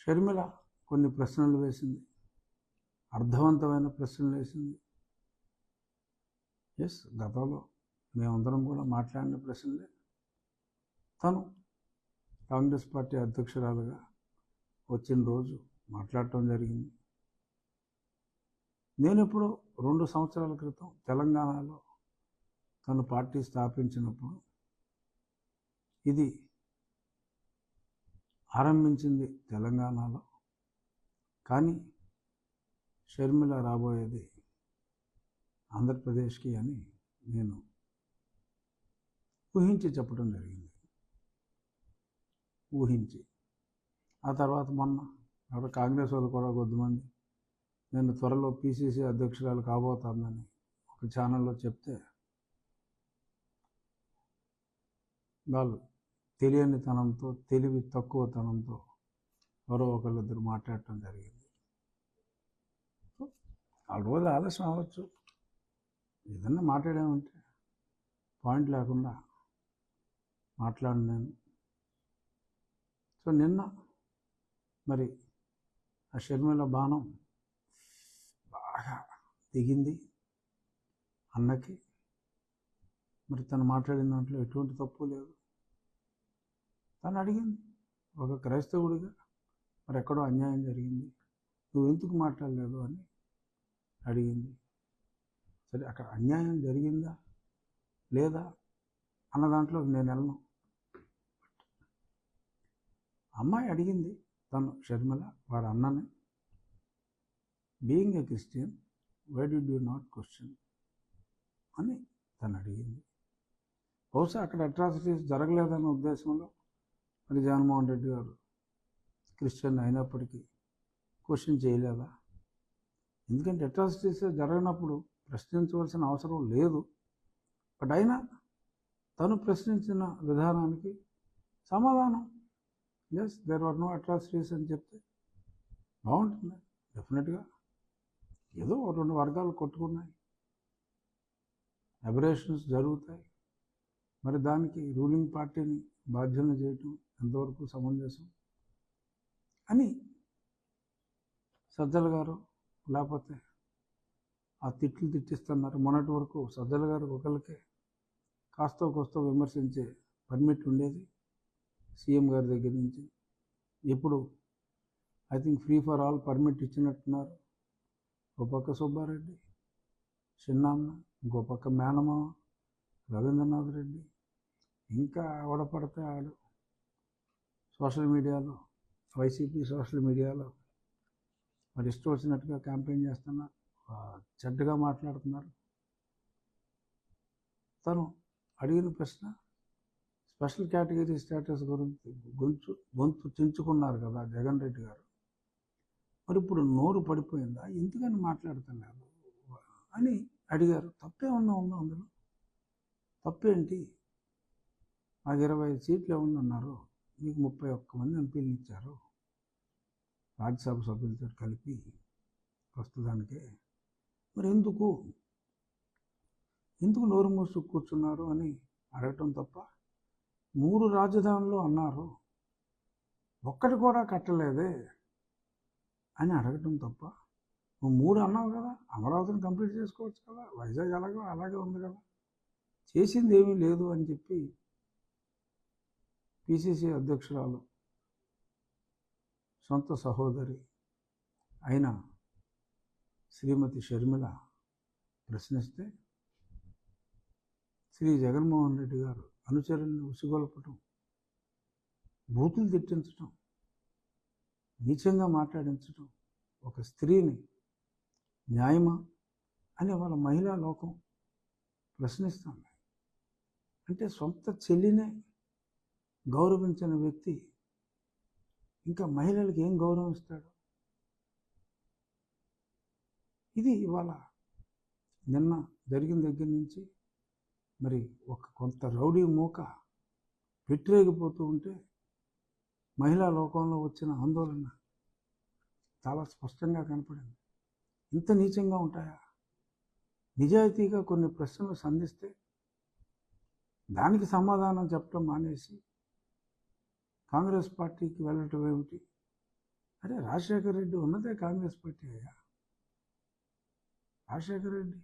షర్మిల కొన్ని ప్రశ్నలు వేసింది. అర్థవంతమైన ప్రశ్నలు వేసింది. ఎస్ గతంలో మేమందరం కూడా మాట్లాడిన ప్రశ్నలే. తను కాంగ్రెస్ పార్టీ అధ్యక్షురాలుగా వచ్చిన రోజు మాట్లాడటం జరిగింది. నేను ఇప్పుడు రెండు సంవత్సరాల క్రితం తెలంగాణలో తను పార్టీ స్థాపించినప్పుడు ఇది ఆరంభించింది తెలంగాణలో. కానీ షర్మిల రాబోయేది ఆంధ్రప్రదేశ్కి అని నేను ఊహించి చెప్పడం జరిగింది. ఊహించి. ఆ తర్వాత మొన్న అక్కడ కాంగ్రెస్ వాళ్ళు కూడా కొద్దిమంది నేను త్వరలో పిసిసి అధ్యక్షురాలు కాబోతానని ఒక ఛానల్లో చెప్తే వాళ్ళు తెలియనితనంతో తెలివి తక్కువతనంతో ఎవరో ఒకళ్ళిద్దరు మాట్లాడటం జరిగింది. ఆ రోజు ఆలస్యం అవ్వచ్చు. ఏదన్నా మాట్లాడామంటే పాయింట్ లేకుండా మాట్లాడినాను సో నిన్న మరి ఆ షర్మిల బాణం బాగా దిగింది అన్నకి. మరి తను మాట్లాడిన దాంట్లో ఎటువంటి తప్పు లేదు. తను అడిగింది. ఒక క్రైస్తవుడిగా మరి ఎక్కడో అన్యాయం జరిగింది. నువ్వు ఎందుకు మాట్లాడలేదు అని అడిగింది. సరే అక్కడ అన్యాయం జరిగిందా? లేదా? అన్న దాంట్లో నేను వెళ్ళను. అమ్మాయి అడిగింది తను షర్మిల వారి అన్నని being a Christian why did you not question అని తను అడిగింది. బహుశా అక్కడ అట్రాసిటీస్ జరగలేదన్న ఉద్దేశంలో మరి జగన్మోహన్ రెడ్డి గారు క్రిస్టియన్ అయినప్పటికీ క్వశ్చన్ చేయలేదా? ఎందుకంటే అట్రాసిటీస్ జరగనప్పుడు ప్రశ్నించవలసిన అవసరం లేదు. బట్ అయినా తను ప్రశ్నించిన విధానానికి సమాధానం. Yes there are no atrocities అని చెప్తే బాగుంటుంది డెఫినెట్గా ఏదో రెండు వర్గాలు కొట్టుకున్నాయి. అబరేషన్స్ జరుగుతాయి. మరి దానికి రూలింగ్ పార్టీని బాధ్యతలు చేయటం ఎంతవరకు సమంజసం? అని సజ్జల గారు లేకపోతే ఆ తిట్లు తిట్టిస్తున్నారు. మొన్నటి వరకు సజ్జల గారు ఒకరికే కాస్త కోస్త విమర్శించే పర్మిట్ ఉండేది సీఎం గారి దగ్గర నుంచి. ఇప్పుడు I think free for all permit ఇచ్చినట్టున్నారు. ఒక పక్క సుబ్బారెడ్డి చిన్నాన్న ఇంకో పక్క మేనమామ రవీంద్రనాథ్ రెడ్డి ఇంకా ఎవడపడితే ఆడు సోషల్ మీడియాలో వైసీపీ సోషల్ మీడియాలో మరి ఇష్టం వచ్చినట్టుగా క్యాంపెయిన్ చేస్తున్నారు చెడ్డగా మాట్లాడుతున్నారు. తను అడిగిన ప్రశ్న స్పెషల్ కేటగిరీ స్టేటస్ గురించి గొంతు గొంతు తెంచుకున్నారు కదా జగన్ రెడ్డి గారు. మరి ఇప్పుడు నోరు పడిపోయిందా? ఎందుకని మాట్లాడుతున్నారు అని అడిగారు. తప్పే ఉన్నా ఉందా అందులో? తప్పేంటి? నాకు ఇరవై ఐదు సీట్లు ఏమన్నారు మీకు ముప్పై ఒక్క మంది ఎంపీలు ఇచ్చారు. రాజ్యసభ సభ్యులతో కలిపి ప్రస్తుతానికే. మరి ఎందుకు? ఎందుకు నోరు మూసు కూర్చున్నారు అని అడగటం తప్ప మూడు రాజధానులు అన్నారు. ఒక్కటి కూడా కట్టలేదే అని అడగటం తప్ప నువ్వు మూడు అన్నావు కదా అమరావతిని కంప్లీట్ చేసుకోవచ్చు కదా వైజాగ్ అలాగే అలాగే ఉంది కదా చేసింది ఏమీ లేదు అని చెప్పి పిసిసి అధ్యక్షురాలు సొంత సహోదరి అయిన శ్రీమతి షర్మిల ప్రశ్నిస్తే శ్రీ జగన్మోహన్ రెడ్డి గారు అనుచరుల్ని ఉసిగొల్పటం బూతులు తిట్టించటం నీచంగా మాట్లాడించటం ఒక స్త్రీని న్యాయమా అని వాళ్ళ మహిళా లోకం ప్రశ్నిస్తుంది. అంటే సొంత చెల్లినే గౌరవించిన వ్యక్తి ఇంకా మహిళలకు ఏం గౌరవం ఇస్తాడు ఇది ఇవాళ నిన్న జరిగిన దగ్గర నుంచి మరి ఒక కొంత రౌడీ మూక పెట్టిరేగిపోతూ ఉంటే మహిళా లోకంలో వచ్చిన ఆందోళన చాలా స్పష్టంగా కనపడింది. ఇంత నీచంగా ఉంటాయా? నిజాయితీగా కొన్ని ప్రశ్నలు సంధిస్తే దానికి సమాధానం చెప్పడం మానేసి కాంగ్రెస్ పార్టీకి వెళ్ళటం ఏమిటి? అరే రాజశేఖర రెడ్డి ఉన్నదే కాంగ్రెస్ పార్టీ అయ్యా. రాజశేఖర రెడ్డి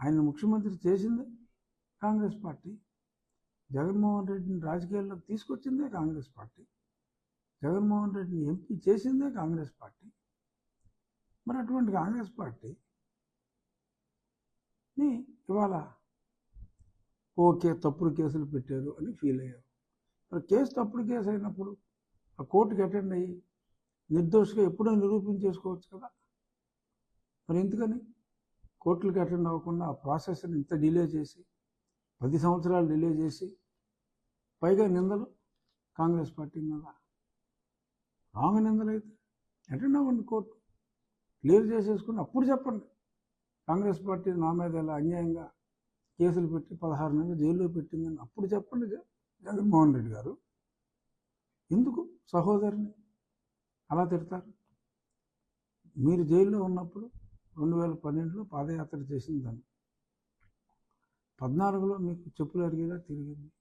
ఆయన ముఖ్యమంత్రి చేసిందే కాంగ్రెస్ పార్టీ. జగన్మోహన్ రెడ్డిని రాజకీయాల్లోకి తీసుకొచ్చిందే కాంగ్రెస్ పార్టీ. జగన్మోహన్ రెడ్డిని ఎంపీ చేసిందే కాంగ్రెస్ పార్టీ. మరి అటువంటి కాంగ్రెస్ పార్టీని ఇవాళ ఓకే తప్పుడు కేసులు పెట్టారు అని ఫీల్ అయ్యారు. మరి కేసు తప్పుడు కేసు అయినప్పుడు ఆ కోర్టుకి అటెండ్ అయ్యి నిర్దోషిగా ఎప్పుడూ నిరూపించేసుకోవచ్చు కదా? మరి ఎందుకని? కోర్టులకు అటెండ్ అవ్వకుండా ఆ ప్రాసెస్ని ఇంత డిలే చేసి పది సంవత్సరాలు డిలే చేసి పైగా నిందలు కాంగ్రెస్ పార్టీ మీద. రాంగ్ నిందలు అయితే అటెండ్ అవ్వండి కోర్టు. క్లియర్ చేసేసుకుని అప్పుడు చెప్పండి. కాంగ్రెస్ పార్టీ నా మీద ఇలా అన్యాయంగా కేసులు పెట్టి పదహారు నెలలు జైల్లో పెట్టిందని అప్పుడు చెప్పండి జగన్మోహన్ రెడ్డి గారు. ఎందుకు సహోదరిని అలా తిడతారు? మీరు జైల్లో ఉన్నప్పుడు రెండు వేల పన్నెండులో పాదయాత్ర చేసింది దాన్ని. పద్నాలుగులో మీకు చెప్పులు అరిగేలా తిరిగింది.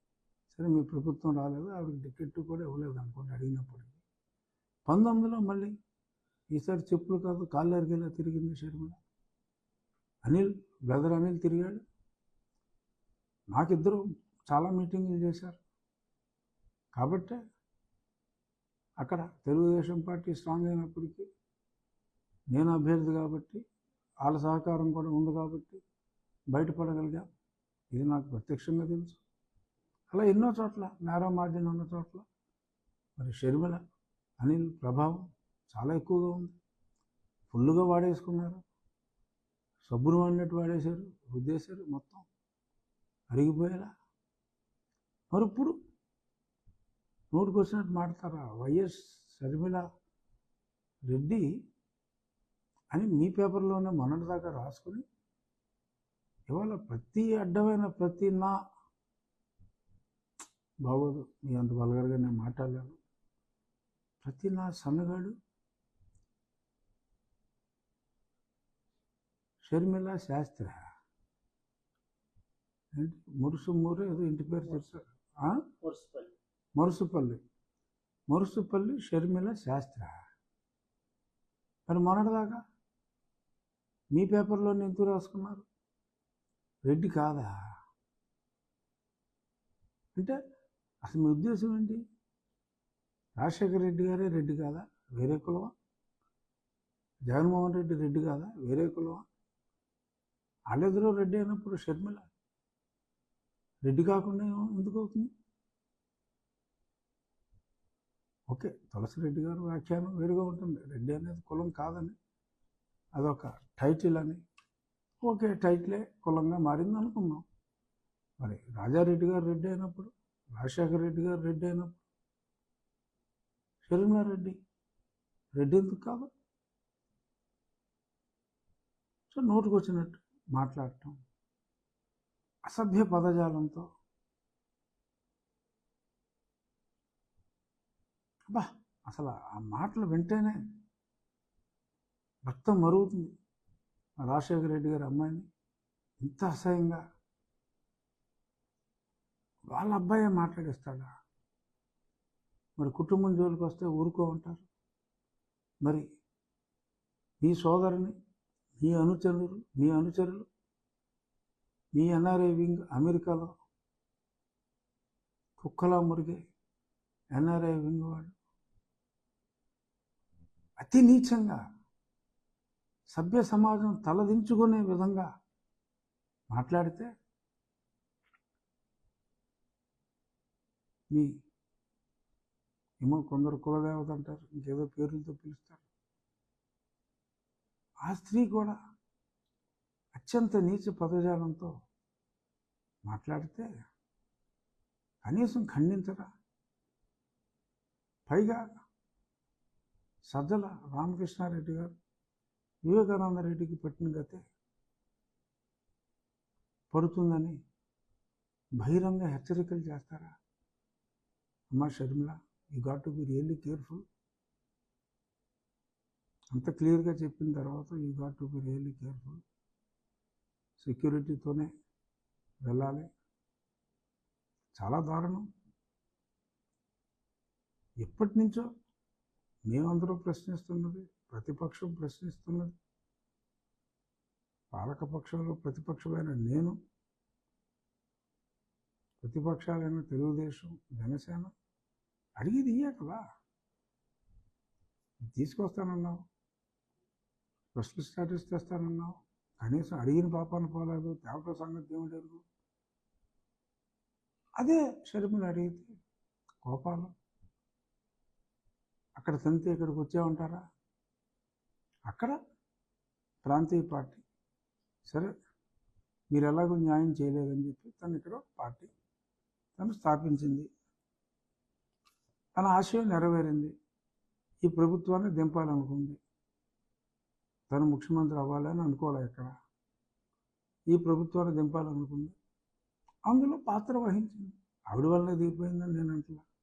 సరే మీ ప్రభుత్వం రాలేదు ఆవిడకి టికెట్ కూడా ఇవ్వలేదు అనుకోండి అడిగినప్పుడు. పంతొమ్మిదిలో మళ్ళీ ఈసారి చెప్పులు కాదు కాళ్ళు అరిగేలా తిరిగింది షర్మిల అనిల్ బ్రదర్ అనిల్ తిరిగాడు. నాకిద్దరు చాలా మీటింగులు చేశారు. కాబట్టే అక్కడ తెలుగుదేశం పార్టీ స్ట్రాంగ్ అయినప్పటికీ నేను అభ్యర్థి కాబట్టి వాళ్ళ సహకారం కూడా ఉంది కాబట్టి బయటపడగలిగా. ఇది నాకు ప్రత్యక్షంగా తెలుసు. అలా ఎన్నో చోట్ల నేరా మార్జిన్ ఉన్న చోట్ల మరి షర్మిల అనిల్ ప్రభావం చాలా ఎక్కువగా ఉంది. ఫుల్గా వాడేసుకున్నారు. సబ్బును వాడినట్టు వాడేశారు రుద్దేశారు మొత్తం. అరిగిపోయేలా. మరి ఇప్పుడు నోటికి పర్సెంట్ మాడతారా వైఎస్ షర్మిల రెడ్డి అని మీ పేపర్లోనే మొన్నటిదాకా రాసుకుని ఇవాళ ప్రతి అడ్డమైన ప్రతి నా బాగోదు మీ అంత బలగరగా నేను మాట్లాడలేను. ప్రతి నా సన్నగాడు షర్మిల శాస్త్రి. మురుసు మూరు ఏదో ఇంటి పేరు తెలుసు మురుసుపల్లి మురుసుపల్లి. మరుసుపల్లి మరుసుపల్లి షర్మిల శాస్త్ర. మరి మొన్నటిదాకా? మీ పేపర్లో ఎందుకు రాసుకున్నారు? రెడ్డి కాదా? అంటే అసలు మీ ఉద్దేశం ఏంటి? రాజశేఖర రెడ్డి గారే రెడ్డి కాదా? వేరే కులవ జగన్మోహన్ రెడ్డి రెడ్డి కాదా? వేరే కులమా? వాళ్ళిద్దరూ రెడ్డి అయినప్పుడు షర్మిల. రెడ్డి కాకుండా ఎందుకు అవుతుంది? ఓకే తులసిరెడ్డి గారు వ్యాఖ్యానం వేరుగా ఉంటుంది. రెడ్డి అనేది కులం కాదని అదొక టైటిల్ అని. ఓకే టైటిలే కులంగా మారింది అనుకుందాం. మరి రాజారెడ్డి గారు రెడ్డి అయినప్పుడు రాజశేఖర రెడ్డి గారు రెడ్డి అయినప్పుడు షర్మిలారెడ్డి రెడ్డి ఎందుకు కాదు? సో నోటుకు వచ్చినట్టు మాట్లాడటం అసభ్య పదజాలంతో అబ్బా అసలు ఆ మాటలు వింటేనే రక్తం మరుగుతుంది. రాజశేఖర రెడ్డి గారి అమ్మాయిని ఇంత అసహ్యంగా వాళ్ళ అబ్బాయే మాట్లాడిస్తాడా? మరి కుటుంబం జోలికి వస్తే ఊరుకో ఉంటారు మరి మీ సోదరుని మీ అనుచరులు మీ అనుచరులు మీ ఎన్ఆర్ఐ వింగ్ అమెరికాలో కుక్కలా మురిగే ఎన్ఆర్ఐ వింగ్ వాళ్ళు అతి నీచంగా సభ్య సమాజం తలదించుకునే విధంగా మాట్లాడితే మీ ఏమో కొందరు కులదేవత అంటారు ఇంకేదో పేర్లతో పిలుస్తారు. ఆ స్త్రీ కూడా అత్యంత నీచ పదజాలంతో మాట్లాడితే కనీసం ఖండించరా? పైగా సజ్జల రామకృష్ణారెడ్డి గారు వివేకానంద రెడ్డికి పట్టిన గతే పడుతుందని బహిరంగ హెచ్చరికలు చేస్తారా? అమ్మా Sharmila you got to be really careful అంత క్లియర్గా చెప్పిన తర్వాత you got to be really careful సెక్యూరిటీతోనే వెళ్ళాలి. చాలా దారుణం. ఎప్పటి నుంచో మేమందరూ ప్రశ్నిస్తున్నది ప్రతిపక్షం ప్రశ్నిస్తున్నది. పాలకపక్షంలో ప్రతిపక్షమైన నేను ప్రతిపక్షాలైన తెలుగుదేశం జనసేన అడిగేది ఇయ్యే కదా. తీసుకొస్తానన్నావు స్పెషల్ స్టాటస్ తెస్తానన్నావు కనీసం అడిగిన పాపాన్ని పోలేదు తేవట సంగతి ఏమిటి అదే షర్మిల అడిగితే కోపాలు? అక్కడ తంతే ఇక్కడికి వచ్చామంటారా అక్కడ ప్రాంతీయ పార్టీ. సరే మీరు ఎలాగో న్యాయం చేయలేదని చెప్పి తను ఇక్కడ పార్టీ తను స్థాపించింది. తన ఆశయం నెరవేరింది. ఈ ప్రభుత్వాన్ని దింపాలనుకుంది. తను ముఖ్యమంత్రి అవ్వాలని అనుకోలే ఇక్కడ ఈ ప్రభుత్వాన్ని దింపాలనుకుంది. అందులో పాత్ర వహించింది. ఆవిడ వల్లనే దిగిపోయిందని నేను అంటున్నా